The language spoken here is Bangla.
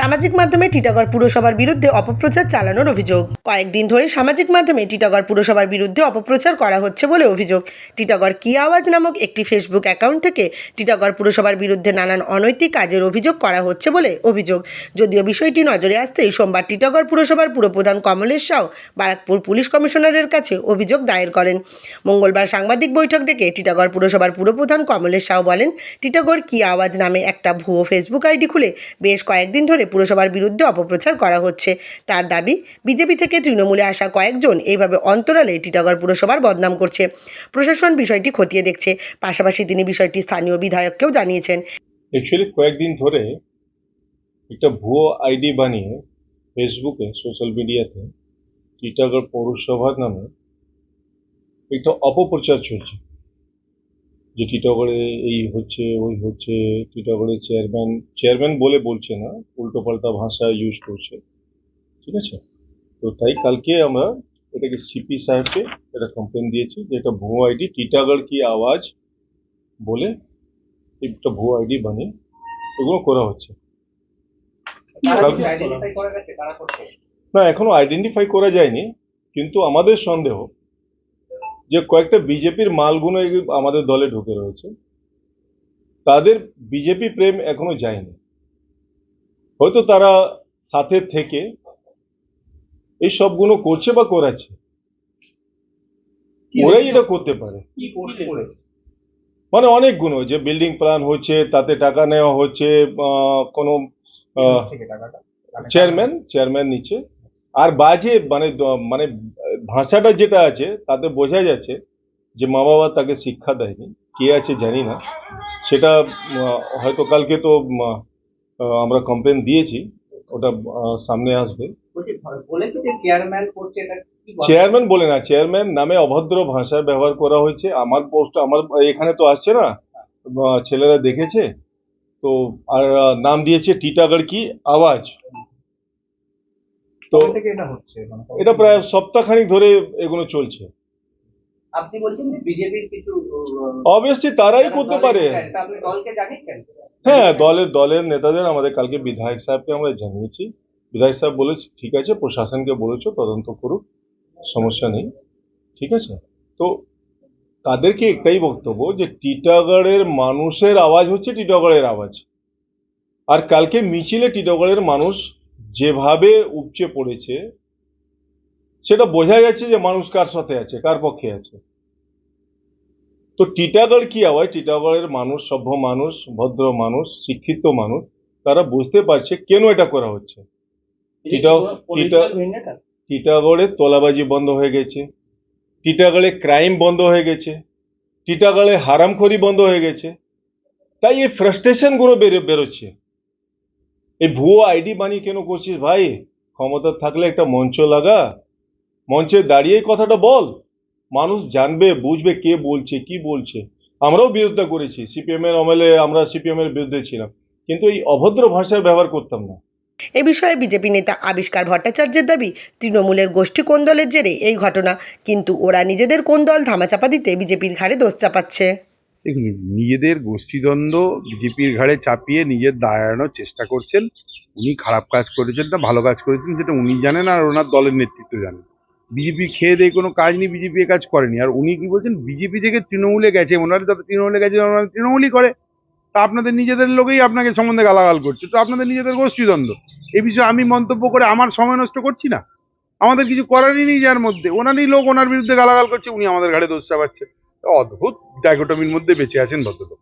সামাজিক মাধ্যমে টিটাগড় পুরসভার বিরুদ্ধে অপপ্রচার চালানোর অভিযোগ। কয়েকদিন ধরে সামাজিক মাধ্যমে টিটাগড় পুরসভার বিরুদ্ধে অপপ্রচার করা হচ্ছে বলে অভিযোগ। টিটাগড় কি আওয়াজ নামক একটি ফেসবুক অ্যাকাউন্ট থেকে টিটাগড় পুরসভার বিরুদ্ধে নানান অনৈতিক কাজের অভিযোগ করা হচ্ছে বলে অভিযোগ। যদিও বিষয়টি নজরে আসতেই সোমবার টিটাগড় পুরসভার পুরপ্রধান কমলেশ সাউ বারাকপুর পুলিশ কমিশনারের কাছে অভিযোগ দায়ের করেন। মঙ্গলবার সাংবাদিক বৈঠক ডেকে টিটাগড় পুরসভার পুরপ্রধান কমলেশ সাউ বলেন, টিটাগড় কি আওয়াজ নামে একটা ভুয়ো ফেসবুক আইডি খুলে বেশ কয়েকদিন ধরে পুরসভার বিরুদ্ধে অপপ্রচার করা হচ্ছে। তার দাবি, বিজেপি থেকে তৃণমূলে আসা কয়েকজন এইভাবে অন্তরালে টিটাগড় পুরসভার বদনাম করছে। প্রশাসন বিষয়টি খতিয়ে দেখছে, পাশাপাশি তিনি বিষয়টি স্থানীয় বিধায়ককেও জানিয়েছেন। অ্যাকচুয়ালি কয়েকদিন ধরে একটা ভুয়ো আইডি বানিয়ে ফেসবুকে, সোশ্যাল মিডিয়াতে টিটাগড় পৌরসভার নামে একটা অপপ্রচার চলছে। যে টিটাগড়ে এই হচ্ছে ওই হচ্ছে টিটাগড়ের চেয়ারম্যান চেয়ারম্যান বলে বলছে না উল্টোপাল্টা ভাষা ইউজ করছে। ঠিক আছে? তো তাই কালকে আমরা এটাকে সিপি সাহেবকে একটা কমপ্লেন দিয়েছি যে এটা ভুয়ো আইডি টিটাগড় কি আওয়াজ বলে একটা ভুয়ো আইডি বানিয়ে এগুলো করা হচ্ছে। না এখনও আইডেন্টিফাই করা যায়নি কিন্তু আমাদের সন্দেহ যে কয়েকটা বিজেপির মালগুলো আমাদের দলে ঢুকে রয়েছে তাদের বিজেপি প্রেম এখনও যায়নি। হয়তো তারা সাথে থেকে এই সবগুলো করছে বা করাচ্ছে। ওরাই এটা করতে পারে। মানে অনেক গুণ যে বিল্ডিং প্ল্যান হচ্ছে তাতে টাকা নেওয়া হচ্ছে আহ, কোনো চেয়ারম্যান চেয়ারম্যান নিচে। আর বাজে মানে মানে ভাষাটা যেটা আছে তাতে বোঝা যাচ্ছে যে মা বাবা তাকে শিক্ষা দেয়নি। কে আছে জানি না। সেটা হয়তো কালকে তো আমরা কমপ্লেন দিয়েছি। ওটা সামনে আসবে। চেয়ারম্যান বলে? না। চেয়ারম্যান নামে অভদ্র ভাষা ব্যবহার করা হয়েছে। আমার পোস্ট আমার এখানে তো আসছে না? ছেলেরা দেখেছে? তো আর নাম দিয়েছে টিটাগড় কি? আওয়াজ। তো এটা হচ্ছে? মানে এটা? প্রায় সপ্তাহখানিক ধরে এগুলো চলছে। আপনি বলছেন যে বিজেপির কিছু আহ, অবভিয়াসলি তারাই করতে পারে। জানিয়েছেন হ্যাঁ দলের দলের নেতাদের আমাদের কালকে বিধায়ক সাহেবকে আমরা জানিয়েছি। বিধায়ক সাহেব বলেছে ঠিক আছে প্রশাসনকে বলেছ তদন্ত করুক সমস্যা নেই। ঠিক আছে? তো তাদেরকে একটাই বক্তব্য যে টিটাগড়ের মানুষের আওয়াজ হচ্ছে টিটাগড়ের আওয়াজ। আর কালকে মিছিলে টিটাগড়ের মানুষ যেভাবে উপচে পড়েছে সেটা বোঝা যাচ্ছে যে মানুষ কার সাথে আছে কার পক্ষে আছে। তো টিটাগড় কি আওয়াজ টিটাগড়ের মানুষ সভ্য মানুষ ভদ্র মানুষ শিক্ষিত মানুষ তারা বুঝতে পারছে কেন এটা করা হচ্ছে। টিটা- টিটা- টিটাগড়ে তোলাবাজি বন্ধ হয়ে গেছে। টিটাগড়ে ক্রাইম বন্ধ হয়ে গেছে। টিটাগড়ে হারামখড়ি বন্ধ হয়ে গেছে। তাই এই ফ্রাস্ট্রেশনগুলো বেরো বেরোচ্ছে। এই ভুয়ো আইডি বানিয়ে কেন করছিস ভাই? ক্ষমতা থাকলে একটা মঞ্চ লাগা। মঞ্চে দাঁড়িয়ে কথাটা বল। মানুষ জানবে, বুঝবে কে বলছে, কি বলছে। আমরাও বিরোধিতা করেছি। সিপিএম এর আমলে আমরা সিপিএম এর বিরুদ্ধে ছিলাম। কিন্তু এই অভদ্র ভাষার ব্যবহার করতাম না। এ বিষয়ে বিজেপি নেতা আবিষ্কার ভট্টাচার্যের দাবি, তৃণমূলের গোষ্ঠী কোন্দলের জেরে এই ঘটনা। কিন্তু ওরা নিজেদের কোন্দল ধামাচাপা দিতে বিজেপির ঘাড়ে দোষ চাপাচ্ছে। দেখুন, নিজেদের গোষ্ঠীদ্বন্দ্ব বিজেপির ঘাড়ে চাপিয়ে নিজের দাঁড়ানোর চেষ্টা করছেন। উনি খারাপ কাজ করেছেন না, ভালো কাজ করেছেন, সেটা উনি জানেন আর ওনার দলের নেতৃত্ব জানেন। বিজেপি খেয়ে দিয়ে কোনো কাজ নেই, বিজেপি এ কাজ করেনি। আর উনি কি বলছেন, বিজেপি থেকে তৃণমূলে গেছে, ওনারা যাতে তৃণমূলে গেছে, ওনারা তৃণমূলই করে। তা আপনাদের নিজেদের লোকেই আপনাকে সম্বন্ধে গালাগাল করছে। তো আপনাদের নিজেদের গোষ্ঠীদ্বন্দ্ব। এই বিষয়ে আমি মন্তব্য করে আমার সময় নষ্ট করছি না। আমাদের কিছু করারই নেই যার মধ্যে। ওনারই লোক, ওনার বিরুদ্ধে গালাগাল করছে, উনি আমাদের ঘাড়ে দোষ চাপাচ্ছে। অদ্ভুত ডায়গোটমির মধ্যে বেঁচে আছেন ভদ্রলোক।